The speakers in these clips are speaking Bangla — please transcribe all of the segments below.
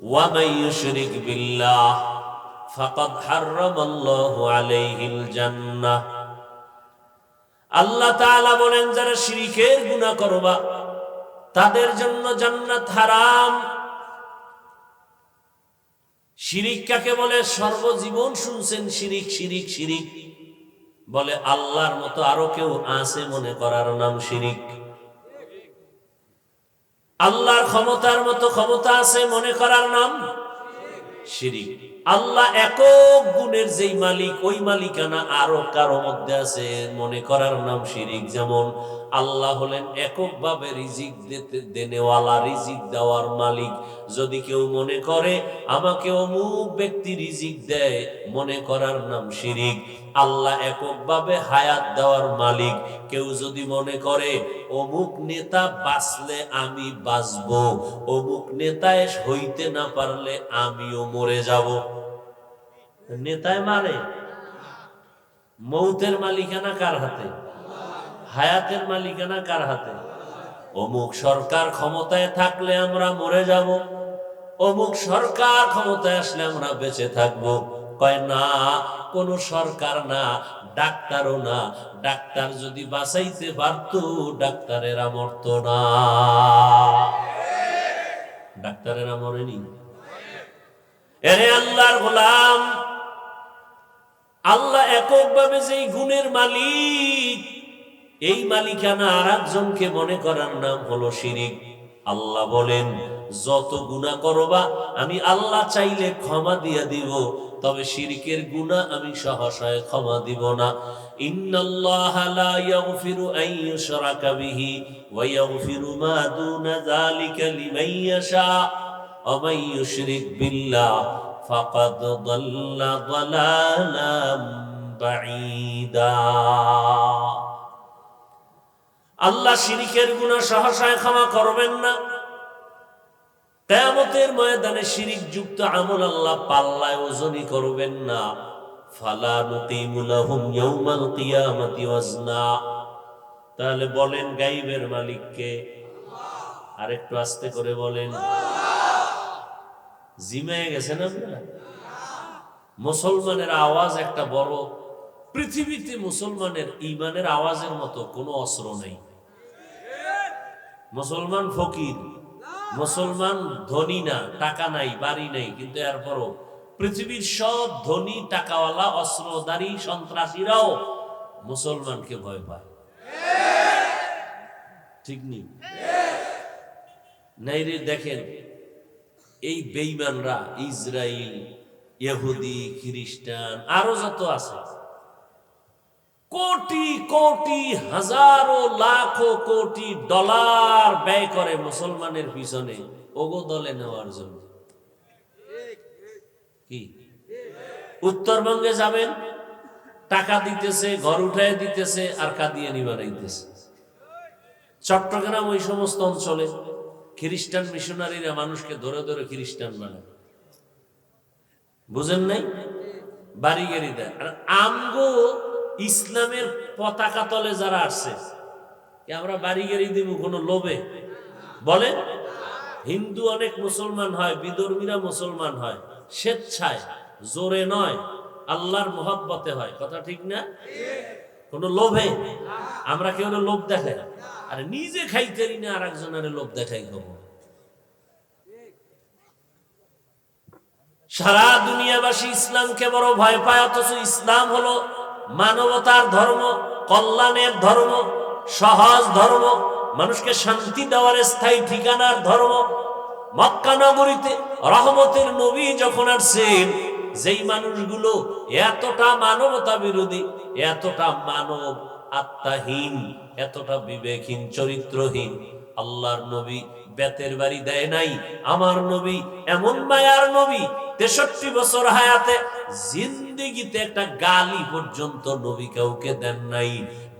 ومن يشرك بالله فقد حرم الله عليه الجنة আল্লাহ তাআলা বলেন যারা শিরিকের গুনাহ করবা তাদের জন্য জান্নাত হারাম শিরিক কাকে বলে সর্বজীবন শুনছেন শিরিক শিরিক শিরিক বলে আল্লাহর মতো আরো কেউ আছে মনে করার নাম শিরিক আল্লাহর ক্ষমতার মতো ক্ষমতা আছে মনে করার নাম শিরিক। আল্লাহ একক গুণের যেই মালিক, ওই মালিকানা আরও কারও মধ্যে আছে, মনে করার নাম শিরিক। যেমন আল্লাহ হলেন এককভাবে রিজিক দেনেওয়ালা, রিজিক দেওয়ার মালিক। যদি কেউ মনে করে, আমাকে অমুক ব্যক্তি রিজিক দেয়, মনে করার নাম শিরিক। আল্লাহ এককভাবে হায়াত দেওয়ার মালিক। কেউ যদি মনে করে, অমুক নেতা বাঁচলে আমি বাঁচব, অমুক নেতায় হইতে না পারলে আমিও মরে যাব। নেতায় মারে। মৌতের মালিকানা কার হাতে? হায়াতের মালিকানা কার হাতে? অমুক সরকার ক্ষমতায় থাকলে আমরা মরে যাব। অমুক সরকার ক্ষমতায় আসলে আমরা বেঁচে থাকব। কয়, না, কোন সরকার না, ডাক্তারও না। ডাক্তার যদি বাঁচাইতে পারত, ডাক্তারেরা মরত না। ডাক্তারেরা মরেনি এরে আল্লাহর গোলাম আল্লাহ এককভাবে যেই গুণের মালিক, এই মালিকানা আর একজনকে মনে করার নাম হলো শিরিক। আল্লাহ বলেন, যত গুণা করবা, আমি আল্লাহ চাইলে ক্ষমা দিয়া দিব, তবে শিরিকের গুণা আমি সহসায় ক্ষমা দিব না। ইন্নাল্লাহ ফাকাদ দাল্লা দালালাম বাঈদা আল্লাহ শিরিকের গুণা সহসায় ক্ষমা করবেন না। কেয়ামতের ময়দানে শিরিক যুক্ত আমল আল্লাহ পাল্লায় ওজনই করবেন না। ফালা নুকিমুলাহুম ইয়াউমাল কিয়ামাতি ওয়াজনা। তাহলে বলেন গাইবের মালিককে। আরেকটু আস্তে করে বলেন। জিমায় গেছেন মুসলমানের আওয়াজ একটা বড়, পৃথিবীতে মুসলমানের ইমানের আওয়াজের মতো কোনো অস্ত্র নেই। মুসলমান ফকির, মুসলমান ধনী না, টাকা নাই, বাড়ি নাই, কিন্তু এরপরও পৃথিবীর সব ধনী টাকাওয়ালা, অস্ত্রধারী, সন্ত্রাসীরাও মুসলমানকে ভয় পায়। ঠিক নেই? দেখেন এই বেইমানরা ইসরায়েল ইহুদি, খ্রিস্টান, আরও যত আছে, কোটি কোটি, হাজারো, লাখো কোটি ডলার ব্যয় করে মুসলমানের পিছনে ওগো দলে নেওয়ার জন্য। কি? উত্তরবঙ্গে যাবেন, টাকা দিতেছে, ঘর উঠায় দিতেছে, আর কাঁদিয়ে নিবারাইতেছে। চট্টগ্রাম ওই সমস্ত অঞ্চলে খ্রিস্টান মিশনারিরা মানুষকে ধরে ধরে খ্রিস্টান বানায়। বুঝেন নাই? বাড়ি গেড়ি দেয়। আর আমগো ইসলামের পতাকা তলে যারা আসছে আমরা বাড়ি গেড়ি দিব কোনো লোভে? বলে হিন্দু অনেক মুসলমান হয়, বিধর্মীরা মুসলমান হয়, স্বেচ্ছায়, জোরে নয়, আল্লাহর মোহাব্বতে হয়। কথা ঠিক না? কোনো লোভে? আমরা কেউ লোভ দেখাই? আর নিজে খাইতেরি না আর একজনের লোভ দেখাই কব সারা দুনিয়াবাসী ইসলামকে বড় ভয় পায়, অথচ ইসলাম হলো মানবতার ধর্ম, কল্যাণের ধর্ম, সহজ ধর্ম, মানুষকে শান্তি দেওয়ার স্থায়ী ঠিকানার ধর্ম। মক্কা নগরীতে রহমতের নবী যখন আসছেন, যেই মানুষগুলো এতটা মানবতা বিরোধী এতটা মানব আত্মাহীন এতটা বিবেকহীন, চরিত্রহীন। আল্লাহর নবী বেতের বাড়ি দেয় নাই। আমার নবী এমন মায়ার নবী, তেষট্টি বছর হায়াতে জিন্দিগিতে একটা গালি পর্যন্ত নবী কাউকে দেন নাই।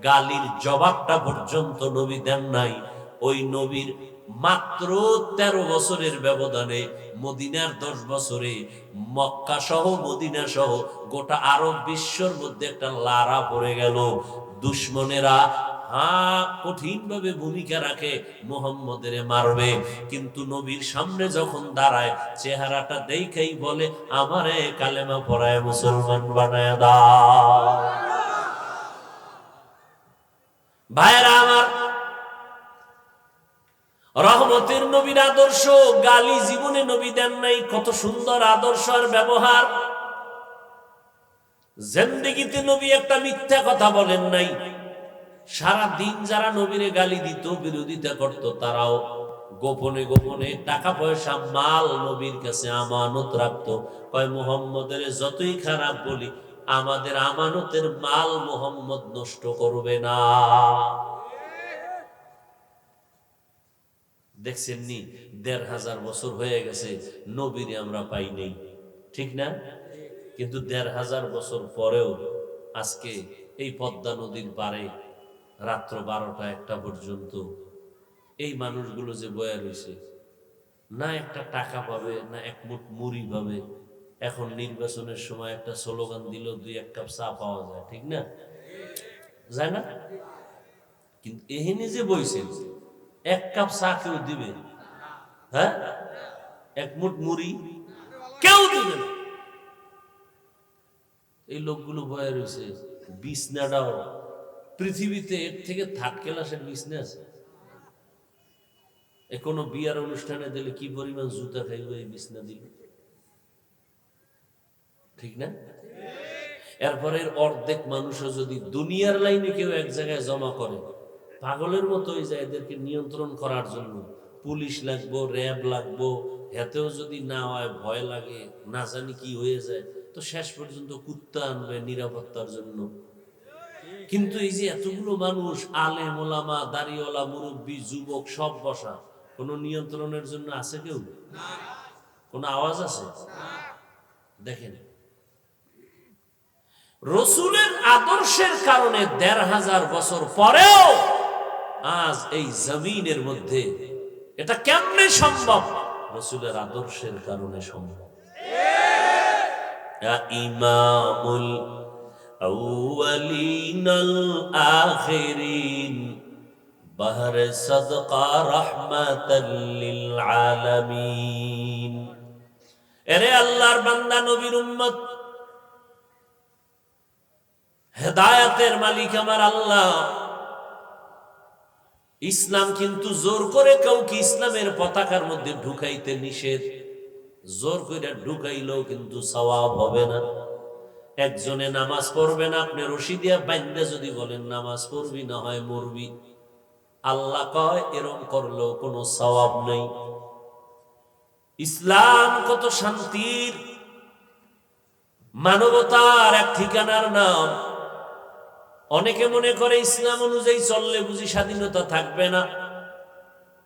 গালির জবাবটা পর্যন্ত নবী দেন নাই। ওই নবীর মাত্র তেরো বছরের ব্যবধানে মদিনার দশ বছরে মক্কা সহ মদিনা সহ গোটা আরব বিশ্বর মধ্যে একটা লারা পড়ে গেল। দুশ্মনেরা হ্যাঁ কঠিন ভাবে ভূমিকা রাখে, মোহাম্মদের মারবে। কিন্তু নবীর সামনে যখন দাঁড়ায়, চেহারাটা দেখেই বলে, আমারে কালেমা পড়ায় মুসলমান বানায় দাও। ভাইরা আমার, রহমতের নবীর আদর্শ, গালি জীবনে নবী দেন নাই, কত সুন্দর আদর্শ আর ব্যবহার। জেন্দিগিতে নবী একটা মিথ্যা কথা বলেন নাই। সারা দিন যারা নবীরে গালি দিত, বিরোধিতা করত, তারাও গোপনে গোপনে টাকা পয়সা মাল নবীর কাছে আমানত রাখত। কয়, মুহাম্মদের যতই খারাপ বলি, আমাদের আমানতের মাল মোহাম্মদ নষ্ট করবে না। দেখছেন নি দেড় হাজার বছর হয়ে গেছে, নবীরে আমরা পাই নেই। ঠিক না? কিন্তু দেড় হাজার বছর পরেও আজকে এই পদ্মা নদীর পারে রাত্র বারোটা একটা পর্যন্ত এই মানুষগুলো যে বয়া রয়েছে না একটা টাকা পাবে, না এক মুঠ মুড়ি পাবে। এখন নির্বাচনের সময় একটা স্লোগান দিল, দুই এক কাপ চা পাওয়া যায়, ঠিক না? যায় না? কিন্তু এহেনে যে বইছেন এক কাপ চা কেউ দিবে? হ্যাঁ? এক মুঠ মুড়ি কেউ দিবে না। এই লোকগুলো ভয়ে রয়েছে বিছনাটাও পৃথিবীতে এর থেকে থার্ড ক্লাসের বিছনা আছে কোনো বিয়ার অনুষ্ঠানে দিলে কি পরিমাণ জুতা খাইবে এই বিছনা দিলে ঠিক না? এরপরে অর্ধেক মানুষও যদি দুনিয়ার লাইনে কেউ এক জায়গায় জমা করে, পাগলের মতো হয়ে যায় এদেরকে নিয়ন্ত্রণ করার জন্য। পুলিশ লাগবো, র্যাব লাগবো হেতেও যদি না হয়, ভয় লাগে, না জানি কি হয়ে যায়, তো শেষ পর্যন্ত কুত্তা আনবে নিরাপত্তার জন্য। কিন্তু এই যে এতগুলো মানুষ আলে মোলামা দাড়িওয়ালা, মুরব্বী, যুবক, সব বসা, কোনো নিয়ন্ত্রণের জন্য আছে কেউ? কোনো আওয়াজ আছে? দেখেন। রসুলের আদর্শের কারণে দেড় হাজার বছর পরেও আজ এই জমিনের মধ্যে এটা কেমনে সম্ভব? রসুলের আদর্শের কারণে সম্ভব। يا إمام الأولين الآخرين بهر صدقة رحمة للعالمين এরে আল্লাহর বান্দা নবীর উম্মত হেদায়াতের মালিক আমার আল্লাহ ইসলাম কিন্তু জোর করে কাউকে ইসলামের পতাকার মধ্যে ঢুকাইতে নিষেধ জোর করে ঢুকাইলেও কিন্তু সওয়াব হবে না একজনে নামাজ পড়বে না, আপনি রশি দিয়া বান্ধে যদি বলেন, নামাজ পড়বি না হয় মরবি। আল্লাহ কয়, এরম করলেও কোনো সওয়াব নেই। ইসলাম কত শান্তির, মানবতার এক ঠিকানার নাম। অনেকে মনে করে ইসলাম অনুযায়ী চললে বুঝি স্বাধীনতা থাকবে না।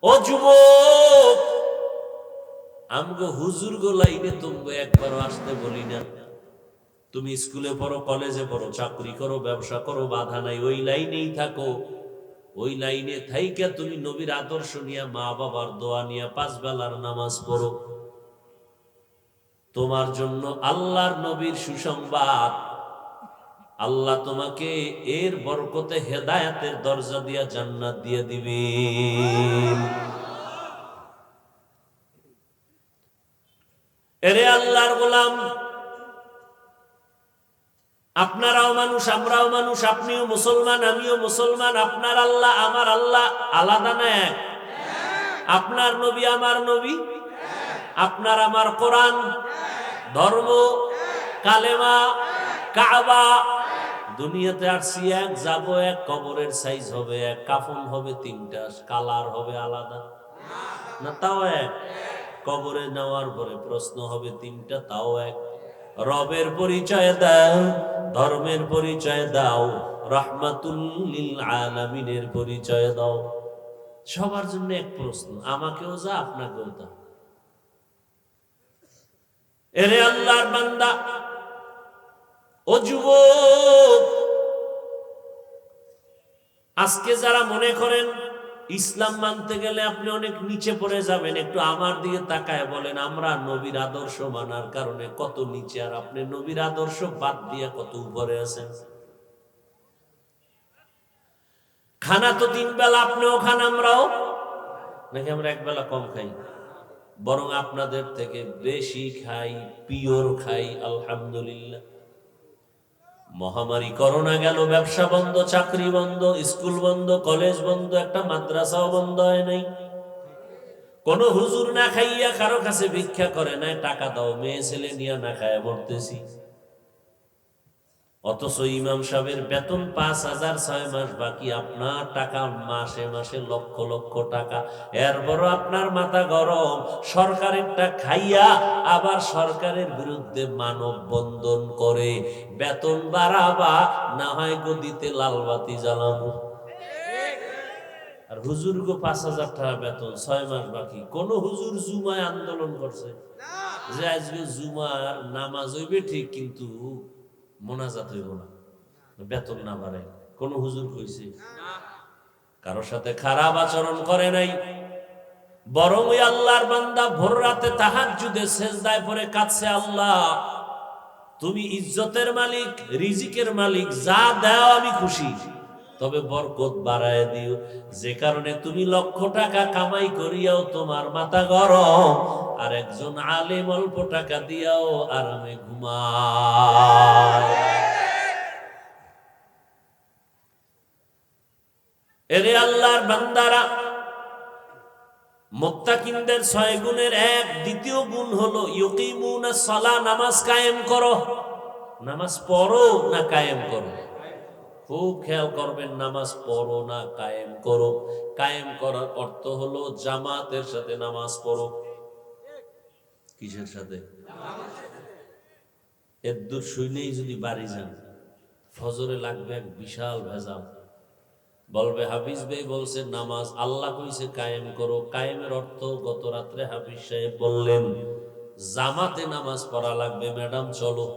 ও যুবক, আমগো হুজুর গো লাইনে তুমি একবারও আসতে বলি না। তুমি স্কুলে পড়ো, কলেজে পড়ো, চাকরি করো, ব্যবসা করো, বাধা নাই, ওই লাইনেই থাকো। ওই লাইনে থাইকা তুমি নবীর আদর্শ নিয়া মা বাবার দোয়া নিয়া পাঁচ বেলার নামাজ পড়ো। তোমার জন্য আল্লাহর নবীর সুসংবাদ। আল্লাহ তোমাকে এর বরকতে হেদায়াতের দরজা দিয়া জান্নাত দিয়ে দিবে। এরে আল্লাহর গোলাম আপনারাও মানুষ, আমরাও মানুষ, আপনিও মুসলমান, আমিও মুসলমান, আপনার আল্লাহ, আমার আল্লাহ, আলাদা না এক? আপনার নবী, আমার নবী? আপনার আমার কোরআন? ধর্ম? কালেমা? কাবা? দুনিয়াতে আসছি এক, যাব এক, কবরের সাইজ হবে এক, কাফন হবে তিনটা কালার হবে আলাদা। না, তাও এক? কবরে নেওয়ার পরে প্রশ্ন হবে তিনটা, তাও এক। রবের পরিচয় দাও, ধর্মের পরিচয় দাও রহমাতুল্লিল আলামিনের পরিচয় দাও। সবার জন্য এক প্রশ্ন, আমাকেও যা, আপনাকেও তা। এরে আল্লাহর বান্দা, ও যুবক, আজকে যারা মনে করেন ইসলাম মানতে গেলে আপনি অনেক নিচে পড়ে যাবেন, একটু আমার দিকে তাকায় বলেন, আমরা নবীর আদর্শ মানার কারণে কত নিচে, আর আপনি নবীর আদর্শ বাদ দিয়ে কত উপরে আছেন? খানা তো তিন বেলা, আপনিও খান, আমরাও। নাকি আমরা এক বেলা কম খাই? বরং আপনাদের থেকে বেশি খাই, পিওর খাই, আলহামদুলিল্লাহ। মহামারী করোনা গেল, ব্যবসা বন্ধ, চাকরি বন্ধ, স্কুল বন্ধ, কলেজ বন্ধ, একটা মাদ্রাসাও বন্ধ হয় নাই। কোন হুজুর না খাইয়া কারও কাছে ভিক্ষা করে নাই, টাকা দাও, মেয়ে ছেলে নিয়ে না খাইয়া মরতেছি। অথচ ইমাম সাহেবের বেতন পাঁচ হাজার ছয় মাস, বাকি আপনার টাকা মাসে মাসে লক্ষ লক্ষ টাকা। এরপরও আপনার মাথা গরম, সরকারেরটা খাইয়া আবার সরকারের বিরুদ্ধে মানব বন্ধন করে। বেতন বাড়াবা, না হয় গদিতে লালবাতি জ্বালাবো। আর হুজুর গো পাঁচ হাজার টাকা বেতন, ছয় মাস বাকি। কোন হুজুর জুমায় আন্দোলন করছে? যে আজকে জুমার নামাজ হইবে ঠিক, কিন্তু মোনাজাত হইব না। বেতন না বাড়ে কোন হুজুর কইছে, কারোর সাথে খারাপ আচরণ করে নাই। বরং ওই আল্লাহর বান্দা ভোর রাতে তাহাজ্জুদে সেজদায় পরে কাছে আল্লাহ, তুমি ইজ্জতের মালিক, রিজিকের মালিক, যা দাও আমি খুশি। তবে বরকত বাড়ায় দিও। যে কারণে তুমি লক্ষ টাকা কামাই করিয়াও তোমার মাথা গরম। আর একজন আলেম অল্প টাকা দিয়াও আরামে ঘুমায় এরে আল্লাহর বান্দারা। মোত্তাকিনদের ছয় গুণের এক, দ্বিতীয় গুণ হলো ইউকিমুনা সলা, নামাজ কায়েম করো। নামাজ পড়ো না কায়েম করো? খুব খেয়াল করবেন, নামাজ পড়ো না কায়েম করো। কায়েম করার অর্থ হলো জামাতের সাথে নামাজ পড়ো। কিসের সাথে? এদ্দুর শুনেই যদি বাড়ি যান, ফজরে লাগবে এক বিশাল ভেজাল। বলবে, হাফিজ ভাই বলছে, নামাজ আল্লাহ কইছে, কায়েম করো। কায়েমের অর্থ গত রাত্রে হাফিজ সাহেব বললেন, জামাতে নামাজ পড়া লাগবে, ম্যাডাম, চলো।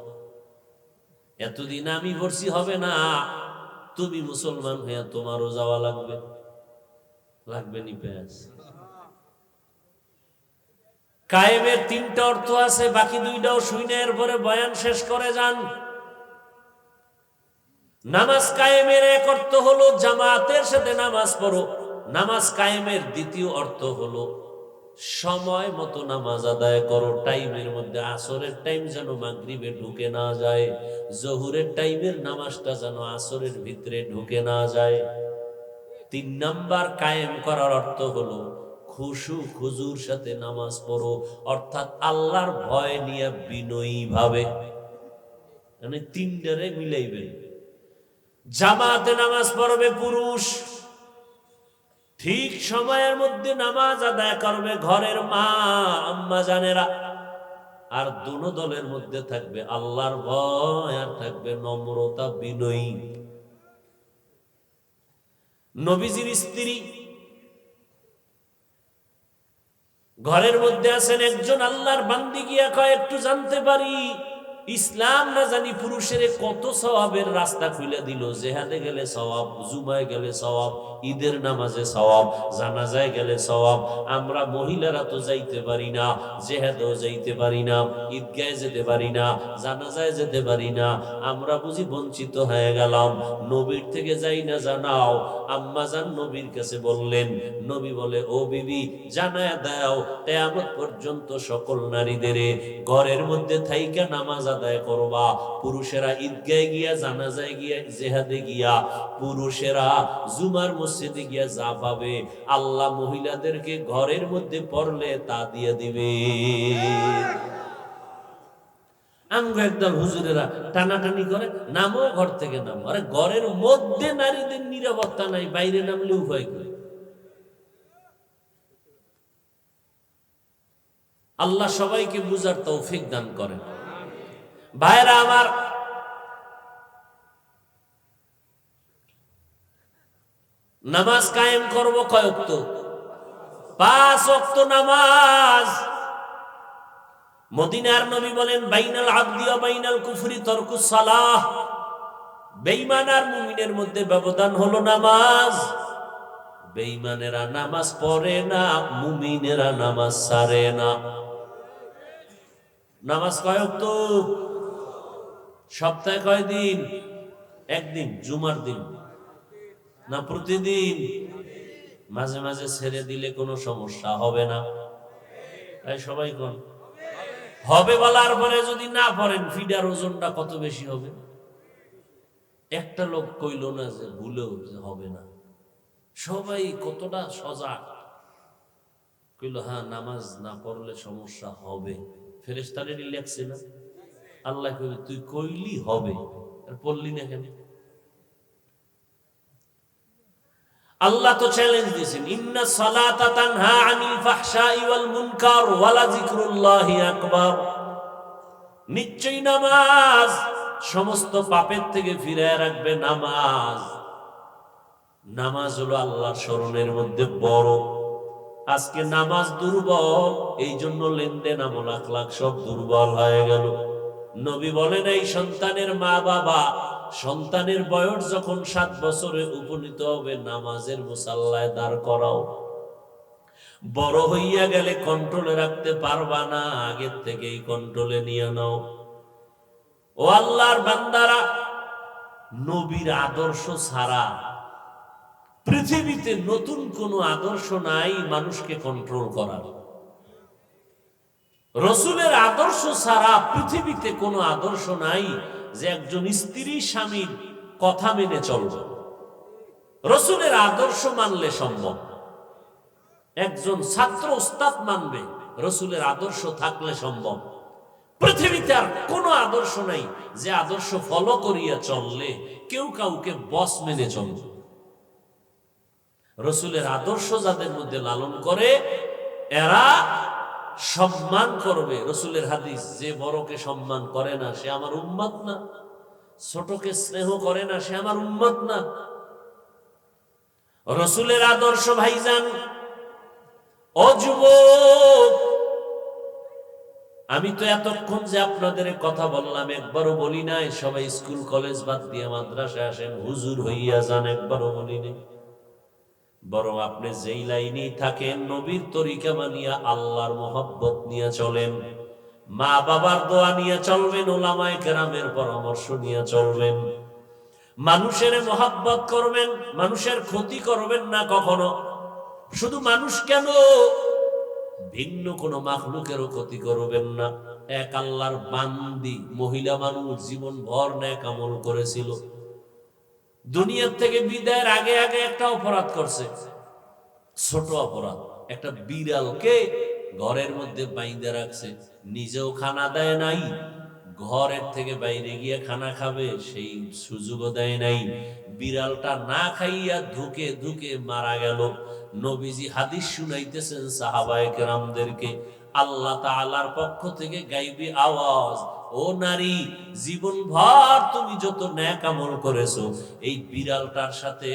এতদিন আমি ভর্সি হবে না, তুমি মুসলমান হইয়া তোমারও যাওয়া লাগবে। লাগবে নি পেঁয়াজ কায়েমের তিনটা অর্থ আছে, বাকি দুইটাও শুনে এরপরে বয়ান শেষ করে যান। নামাজ কায়েমের এক অর্থ হলো জামাতের সাথে নামাজ পড়ো। নামাজ কায়েমের দ্বিতীয় অর্থ হলো সময় মতো নামাজ আদায় করো। টাইমের মধ্যে আসরের টাইম যেন মাগরিবে ঢুকে না যায়। জহুরের টাইমের নামাজটা যেন আসরের ভিতরে ঢুকে না যায়। তিন নাম্বার কায়েম করার অর্থ হলো খুশু খুজুর সাথে নামাজ পড়ো। অর্থাৎ আল্লাহর ভয় নিয়ে বিনয়ী ভাবে। মানে তিনটারে মিলাইবেন। জামাতে নামাজ পড়বে পুরুষ, ঠিক সময়ের মধ্যে নামাজ আদায় করবে ঘরের মা, আম্মা জানেরা। আর দুনো দলের মধ্যে থাকবে আল্লাহর ভয়, আর থাকবে নম্রতা, বিনয়ী। নবীজির স্ত্রী, ঘরের মধ্যে আছেন একজন আল্লাহর বান্দি গিয়া কয়, একটু জানতে পারি। ইসলাম না জানি পুরুষের কত স্বভাবের রাস্তা খুলে দিল। জেহাদে গেলে সওয়াব, জুমায় গেলে সওয়াব, ঈদের নামাজে সওয়াব, জানাজায় গেলে সওয়াব। আমরা মহিলারা তো যাইতে পারি না, জেহাদেও যাইতে পারি না ঈদগায় যেতে পারি না, জানাজায় যেতে পারি না। আমরা বুঝি বঞ্চিত হয়ে গেলাম। নবীর থেকে যাই না জানাও। আম্মা জান নবীর কাছে বললেন, নবী বলে, ও বিবি, জানায় দাও, কেয়ামত পর্যন্ত সকল নারীদের ঘরের মধ্যে থাইকা নামাজ আদায় করবা। পুরুষেরা ঈদগায় গিয়া, জানাজায় গিয়া, জেহাদে গিয়া, পুরুষেরা জুমার মসজিদে গিয়া যা পাবে, আল্লাহ মহিলাদেরকে ঘরের মধ্যে পড়লে তা দিয়ে দিবে। হুজুরেরা টানাটানি করে, নামো ঘর থেকে নামো। আরে ঘরের মধ্যে নারীদের নিরাপত্তা নাই, বাইরে নামলে উভয় কি আল্লাহ সবাইকে বুঝার তৌফিক দান করেন। ভাইরা আমার, নামাজ কায়েম করব কয়ক্ত পাঁচ অক্ত নামাজ। মদিনার নবী বলেন, বাইনাল আব্দি বাইনাল কুফরি তরকু সালাহ। বেঈমান মুমিনের মধ্যে ব্যবধান হলো নামাজ। বেঈমানেরা নামাজ পড়ে না, মুমিনেরা নামাজ সারে না। নামাজ কয়ক তো সপ্তাহে কয় দিন? একদিন, জুমার দিন। না, প্রতিদিন? মাঝে মাঝে ছেড়ে দিলে কোনো সমস্যা হবে না। তাই সবাই কোন? হবে বলার পরে যদি না পড়েন, ফিডার ওজনটা কত বেশি হবে? একটা লোক কইল না যে ভুলেও যে হবে না। সবাই কতটা সজাগ। কইল হ্যাঁ নামাজ না পড়লে সমস্যা হবে। ফেরেস্তারেরই লেখছে না। আল্লাহ কইবে, তুই কইলি হবে। আর পড়লি না কেন? আল্লাহ তো চ্যালেঞ্জ দিয়েছেন, ইন্না সালাতা তানহা আনিল ফাহশাই ওয়াল মুনকার ওয়ালা যিকরুল্লাহি আকবার। নিশ্চয়ই নামাজ সমস্ত পাপের থেকে ফিরে রাখবে নামাজ। নামাজ হলো আল্লাহ স্মরণের মধ্যে বড়। আজকে নামাজ দুর্বল এই জন্য লেনদেন আমল আখলাক সব দুর্বল হয়ে গেল। নবী বলেন, এই সন্তানের মা বাবা সন্তানের বয়স যখন সাত বছরে উপনীত হবে, নামাজের মুসাল্লায় দাঁড় করাও। বড় হইয়া গেলে কন্ট্রোলে রাখতে পারবা না, আগের থেকেই কন্ট্রোলে নিয়ে নাও। ও আল্লাহর বান্দারা, নবীর আদর্শ ছাড়া পৃথিবীতে নতুন কোনো আদর্শ নাই মানুষকে কন্ট্রোল করার। রসুলের আদর্শ ছাড়া পৃথিবীতে কোনো আদর্শ নাই যে একজন স্ত্রী স্বামীর কথা মেনে চলবে। রসুলের আদর্শ মানলে সম্ভব। একজন ছাত্র উস্তাদ মানবে, রসুলের আদর্শ থাকলে সম্ভব। পৃথিবীতে আর কোনো আদর্শ নাই যে আদর্শ ফলো করিয়া চললে কেউ কাউকে বস মেনে চলবে। রসুলের আদর্শ যাদের মধ্যে লালন করে, এরা সম্মান করবে। রসুলের হাদিস, যে বড়কে সম্মান করে না, সে আমার উম্মত না। ছোটকে স্নেহ করে না, সে আমার উম্মত না। রসুলের আদর্শ ভাইজান অযুবক আমি তো এতক্ষণ যে আপনাদের কথা বললাম, একবারও বলি নাই, সবাই স্কুল, কলেজ বাদ দিয়ে মাদ্রাসায় আসেন, হুজুর হইয়া যান, একবারও বলি নাই। বরং আপনি যেই লাইনেই থাকেন, নবীর তরিকা মানিয়া আল্লাহর মোহাব্বত নিয়ে চলেন, মা বাবার দোয়া নিয়ে চলবেন, ওলামায় কেরামের পরামর্শ নিয়ে চলবেন। মানুষের মোহাব্বত করবেন, মানুষের ক্ষতি করবেন না কখনো। শুধু মানুষ কেন? ভিন্ন কোনো মাখলুকেরও ক্ষতি করবেন না। এক আল্লাহর বান্দি মহিলা মানুষ জীবন ভর ন্যাক আমল করেছিল। দুনিয়ার থেকে বিদায়ের আগে আগে একটা অপরাধ করছে। ছোট অপরাধ। একটা বিড়ালকে ঘরের মধ্যে বাইন্দে রাখছে। নিজেও খানা দেয় নাই। ঘরের থেকে বাইরে গিয়ে খানা খাবে, সেই সুযোগও দেয় নাই। বিড়ালটা না খাইয়া ধুকে ধুকে মারা গেল। নবীজি হাদিস শুনাইতেছেন সাহাবায়ে কেরামদেরকে। আল্লাহ তাআলার পক্ষ থেকে গাইবি আওয়াজ ও নারী জীবন ভর তুমি যত ন্যাক আমল করেছ, এই বিড়ালটার সাথে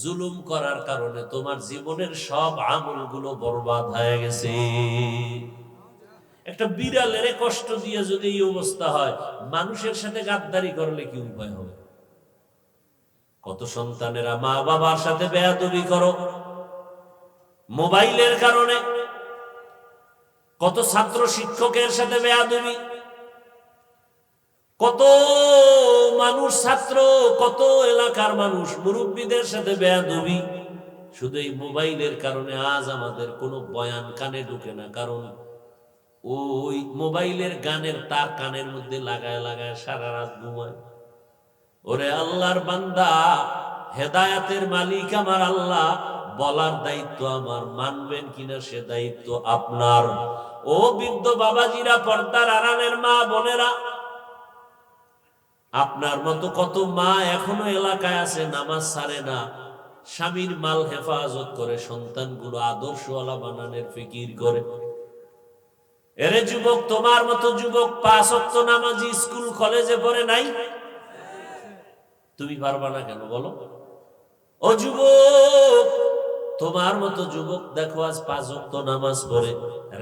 জুলুম করার কারণে তোমার জীবনের সব আমলগুলো বরবাদ হয়ে গেছে। একটা বিড়ালের কষ্ট দিয়ে যদি এই অবস্থা হয়, মানুষের সাথে গাদ্দারি করলে কি উপায় হবে? কত সন্তানেরা মা বাবার সাথে বেয়াদবি করো, মোবাইলের কারণে, কত ছাত্র শিক্ষকের সাথে বেয়াদবি কত মানুষ ছাত্র, কত এলাকার মানুষ, মুরব্বীদের সাথে বেয়াদবি। শুধু এই মোবাইলের কারণে আজ আমাদের কোনো বয়ান কানে ঢুকে না, কারণ ওই মোবাইলের গানের তার কানের মধ্যে লাগায় লাগায় সারা রাত ঘুমায়। ওরে আল্লাহর বান্দা, হেদায়াতের মালিক আমার আল্লাহ, বলার দায়িত্ব আমার, মানবেন কিনা সে দায়িত্ব আপনার। ও বৃদ্ধ বাবাজিরা, পর্দার আড়ালের মা বোনেরা আপনার মতো কত মা এখনও এলাকায় আছে, নামাজ ছাড়ে না। স্বামীর মাল হেফাজত করে, সন্তানগুলো আদর্শওয়ালা বানানোর ফিকির করে। এরে যুবক, তোমার মতো যুবক পাঁচ অক্ত নামাজি স্কুল, কলেজে পড়ে নাই? তুমি পারবা না কেন বলো? ও যুবক, তোমার মতো যুবক দেখো আজ পাঁচ নামাজ পড়ে।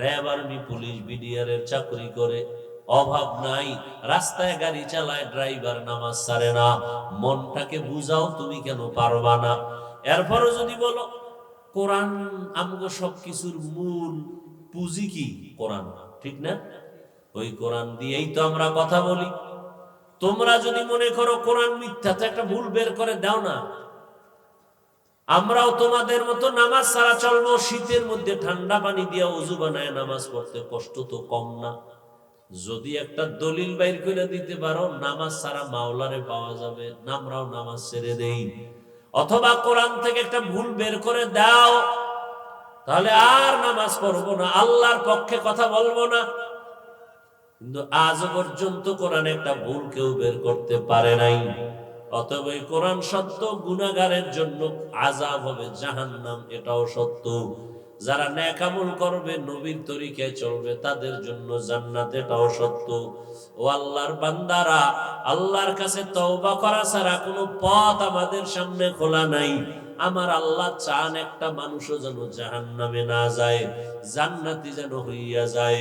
র্যাব আর্মি, পুলিশ বিডিআর এর চাকরি করে। অভাব নাই, রাস্তায় গাড়ি চালায়, ড্রাইভার নামাজ ছাড়ে না। মনটাকে বুঝাও তুমি কেন পারবা না। এরপরও যদি বলো, কোরআন আমগো সবকিছুর মূল পুঁজি কি? কোরআন, ঠিক না? ওই কোরআন দিয়েই তো আমরা কথা বলি। তোমরা যদি মনে করো কোরআন মিথ্যা, তো একটা ভুল বের করে দাও না। আমরাও তোমাদের মতো নামাজ ছাড়া চলবো, শীতের মধ্যে ঠান্ডা পানি দিয়ে উজু বানায় নামাজ পড়তে কষ্ট তো কম না। যদি একটা দলিল বাইর করে দিতে পারো, নামাজ ছাড়া মাওলারে পাওয়া যাবে আমরাও নামাজ ছেড়ে দেই। অথবা কোরআন থেকে একটা ভুল বের করে দাও, তাহলে আর নামাজ পড়ব না, আল্লাহর পক্ষে কথা বলব না। কিন্তু আজ পর্যন্ত কোরআনে একটা ভুল কেউ বের করতে পারে নাই। অতএব এই কোরআন সত্য গুনাগারের জন্য আজাব হবে জাহান্নাম, এটাও সত্য। যারা ন্যাকামল করবে, নবীর তরিকায় চলবে, তাদের জন্য জান্নাত এটাও সত্য। ও আল্লাহর বান্দারা, আল্লাহর কাছে তওবা করা ছাড়া কোনো পথ আমাদের সামনে খোলা নাই। আমার আল্লাহ চান একটা মানুষও যেন জাহান্নামে না যায়, জান্নাতি যেন হইয়া যায়।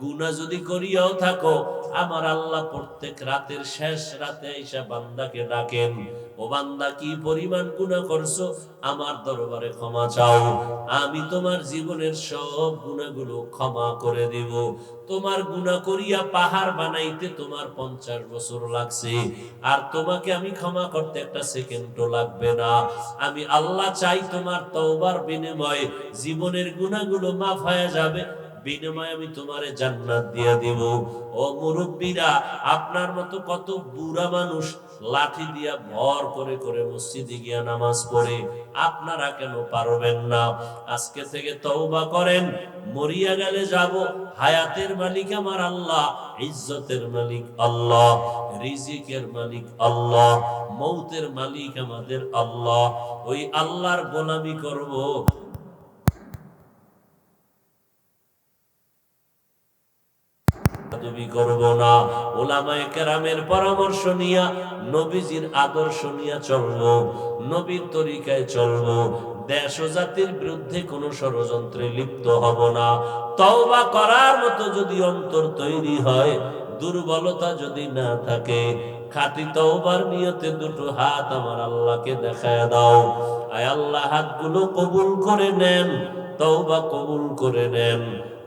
গুনা যদি করিয়াও থাকো, আমার আল্লাহ প্রত্যেক রাতের শেষ রাতে এসে বান্দাকে ডাকেন। ও বান্দা, কি পরিমাণ গুনাহ করছ? আমার দরবারে ক্ষমা চাও। আমি তোমার জীবনের সব গুণাগুলো ক্ষমা করে দেব। তোমার গুনাহ করিয়া পাহাড় বানাইতে তোমার পঞ্চাশ বছর লাগছে। আর তোমাকে আমি ক্ষমা করতে একটা সেকেন্ডও লাগবে না। আমি আল্লাহ চাই তোমার তওবার বিনিময়ে জীবনের গুণাগুলো মাফ হয়ে যাবে। বিনিময়ে আমি তোমারে জান্নাত দিয়ে দিব। ও মুরব্বীরা, আপনার মতো কত বুড়া মানুষ লাঠি দিয়া ভর করে করে মসজিদে গিয়া নামাজ পড়ে, আপনারা কেন পারবেন না? আজকে থেকে তওবা করেন, মরিয়া গেলে যাব, হায়াতের মালিক আমার আল্লাহ, ইজ্জতের মালিক আল্লাহ, রিজিকের মালিক আল্লাহ, মৌতের মালিক আমাদের আল্লাহ। ওই আল্লাহর গোলামি করব তুমি করব না। ওলামায়ে কেরামের পরামর্শ নিয়া, নবীজির আদর্শ নিয়া চলবো, নবীর তরিকায় চলবো। দেশ ও জাতির বিরুদ্ধে কোনো ষড়যন্ত্রে লিপ্ত হব না। তওবা করার মতো যদি অন্তর তৈরি হয়, দুর্বলতা যদি না থাকে, খাঁটি তওবার নিয়তে দুটো হাত আমার আল্লাহকে দেখায় দাও। আয় আল্লাহ, হাতগুলো কবুল করে নেন, তওবা কবুল করে নেন।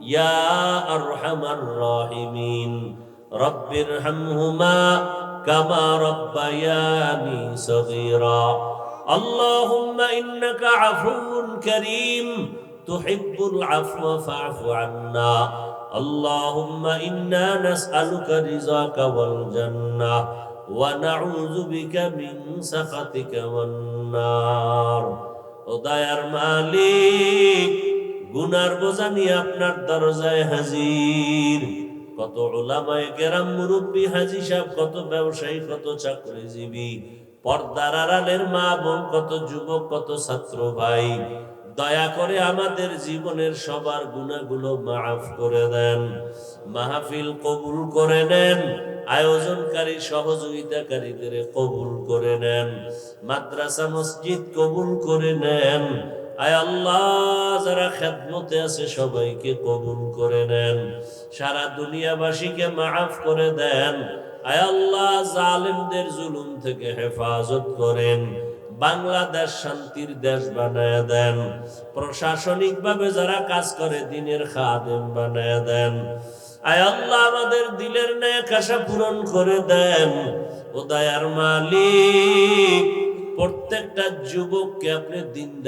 يا أرحم الراحمين رب ارحمهما كما ربياني صغيرا اللهم إنك عفو كريم تحب العفو فاعف عنا اللهم إنا نسألك رزاك والجنة ونعوذ بك من سخطك والنار ও দয়ার মালিক গুনার বোঝা নিয়ে আপনার দরজায় হাজির। কত ওলামায় কেরাম মুরব্বী হাজি সাহেব, কত ব্যবসায়ী, কত চাকরিজীবী। পর্দার আড়ালের মা বোন, কত যুবক, কত ছাত্র ভাই। দয়া করে আমাদের জীবনের সবার গুণাগুলো মাফ করে দেন। মাহফিল কবুল করে নেন। আয়োজনকারী, সহযোগিতাকারীদের কবুল করে নেন। মাদ্রাসা, মসজিদ কবুল করে নেন। আয় আল্লাহ, যারা খেদমতে আছে সবাইকে কবুল করে নেন। সারা দুনিয়াবাসীকে মাফ করে দেন। আয় আল্লাহ, জালিমদের জুলুম থেকে হেফাজত করেন। বাংলাদেশ শান্তির দেশ বানায় দেন। প্রশাসনিক ভাবে যারা কাজ করে, দিনের খাদেম বানায় দেন। আয় আল্লাহ, আমাদের দিলের ন্যায় আশা পূরণ করে দেন। ও দয়ার মালিক, প্রত্যেকটা যুবককে আপনি দিন